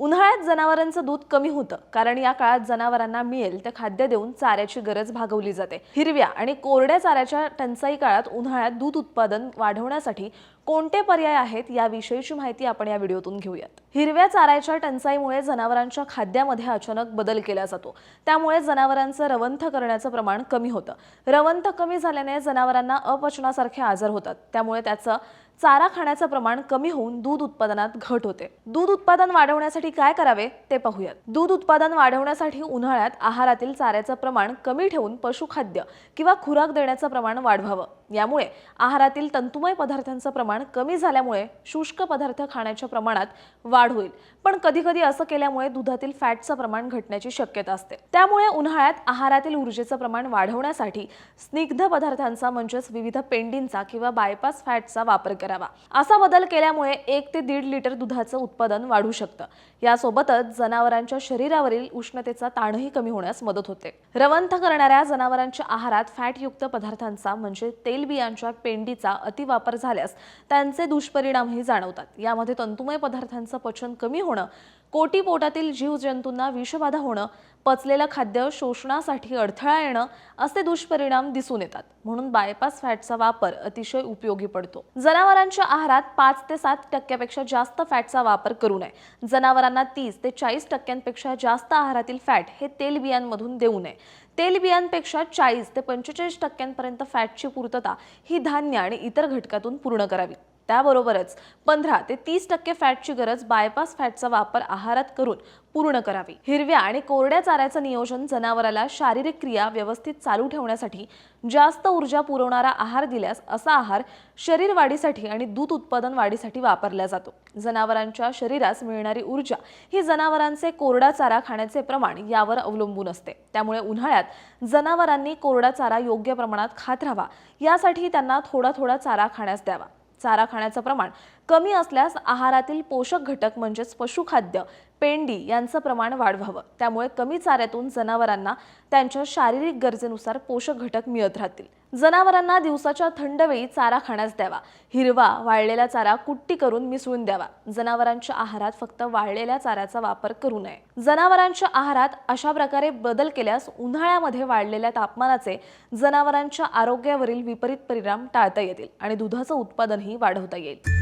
उन्हाळ्यात जनावरांचं दूध कमी होतं कारण या काळात जनावरांना मिळेल ते खाद्य देऊन चाऱ्याची गरज भागवली जाते. हिरव्या आणि कोरड्या चाऱ्याच्या टंचाई काळात उन्हाळ्यात दूध उत्पादन वाढवण्यासाठी कोणते पर्याय आहेत याविषयीची माहिती आपण या व्हिडिओतून घेऊयात. हिरव्या चाऱ्याच्या टंचाईमुळे जनावरांच्या खाद्यामध्ये अचानक बदल केला जातो. त्यामुळे जनावरांचं रवंथ करण्याचं प्रमाण कमी होतं. रवंथ कमी झाल्याने जनावरांना अपचनासारखे आजार होतात. त्यामुळे त्याचं चारा खाण्याचं प्रमाण कमी होऊन दूध उत्पादनात घट होते. दूध उत्पादन वाढवण्यासाठी काय करावे ते पाहूयात. दूध उत्पादन वाढवण्यासाठी उन्हाळ्यात आहारातील चाऱ्याचं प्रमाण कमी ठेवून पशुखाद्य किंवा खुराक देण्याचं प्रमाण वाढवावं. यामुळे आहारातील तंतुमय पदार्थांचं प्रमाण कमी झाल्यामुळे शुष्क पदार्थ खाण्याच्या प्रमाणात वाढ होईल. पण कधी कधी असं केल्यामुळे दुधातील फॅटचं प्रमाण घटण्याची शक्यता असते. त्यामुळे उन्हाळ्यात आहारातील ऊर्जेचं प्रमाण वाढवण्यासाठी स्निग्ध पदार्थांचा म्हणजेच विविध पेंडींचा किंवा बायपास फॅटचा वापर करावा. असा बदल केल्यामुळे एक ते दीड लिटर दुधाचं उत्पादन वाढू शकतं. यासोबतच जनावरांच्या शरीरावरील उष्णतेचा ताणही कमी होण्यास मदत होते. रवंथ करणाऱ्या जनावरांच्या आहारात फॅटयुक्त पदार्थांचा म्हणजे तेल तेलबियांच्या पेंडीचा अतिवापर झाल्यास त्यांचे दुष्परिणामही जाणवतात. यामध्ये तंतुमय पदार्थांचं पचन कमी होणं कोटी पोटातील जीवजंतूंना विषबाधा होणं पचलेलं खाद्य शोषणासाठी अडथळा येणं असे दुष्परिणाम दिसून येतात. म्हणून बायपास फॅटचा वापर अतिशय उपयोगी पडतो. जनावरांच्या आहारात पाच ते सात टक्क्यापेक्षा जास्त फॅटचा वापर करू नये. जनावरांना तीस ते चाळीस टक्क्यांपेक्षा जास्त आहारातील फॅट हे तेलबियांमधून देऊ नये. तेलबियांपेक्षा चाळीस ते पंचेचाळीस टक्क्यांपर्यंत फॅटची पूर्तता ही धान्य आणि इतर घटकातून पूर्ण करावी. त्याबरोबरच पंधरा ते तीस टक्के फॅटची गरज बायपास फॅटचा वापर आहारात करून पूर्ण करावी. हिरव्या आणि कोरड्या चाऱ्याचं नियोजन जनावराला शारीरिक क्रिया व्यवस्थित चालू ठेवण्यासाठी जास्त ऊर्जा पुरवणारा आहार दिल्यास असा आहार शरीर वाढीसाठी आणि दूध उत्पादन वाढीसाठी वापरला जातो. जनावरांच्या शरीरास मिळणारी ऊर्जा ही जनावरांचे कोरडा चारा खाण्याचे प्रमाण यावर अवलंबून असते. त्यामुळे उन्हाळ्यात जनावरांनी कोरडा चारा योग्य प्रमाणात खात राहावा. यासाठी त्यांना थोडा थोडा चारा खाण्यास द्यावा. चारा खाण्याचं प्रमाण. कमी असल्यास आहारातील पोषक घटक म्हणजेच पशुखाद्य पेंडी यांचं प्रमाण वाढवावं. त्यामुळे कमी चाऱ्यातून जनावरांना त्यांच्या शारीरिक गरजेनुसार पोषक घटक मिळत राहतील. जनावरांना दिवसाच्या थंड वेळी चारा खाण्यास द्यावा. हिरवा वाळलेला चारा कुट्टी करून मिसळून द्यावा. जनावरांच्या आहारात फक्त वाळलेल्या चाऱ्याचा वापर करू नये. जनावरांच्या आहारात अशा प्रकारे बदल केल्यास उन्हाळ्यामध्ये वाढलेल्या तापमानाचे जनावरांच्या आरोग्यावरील विपरीत परिणाम टाळता येतील आणि दुधाचं उत्पादनही वाढवता येईल.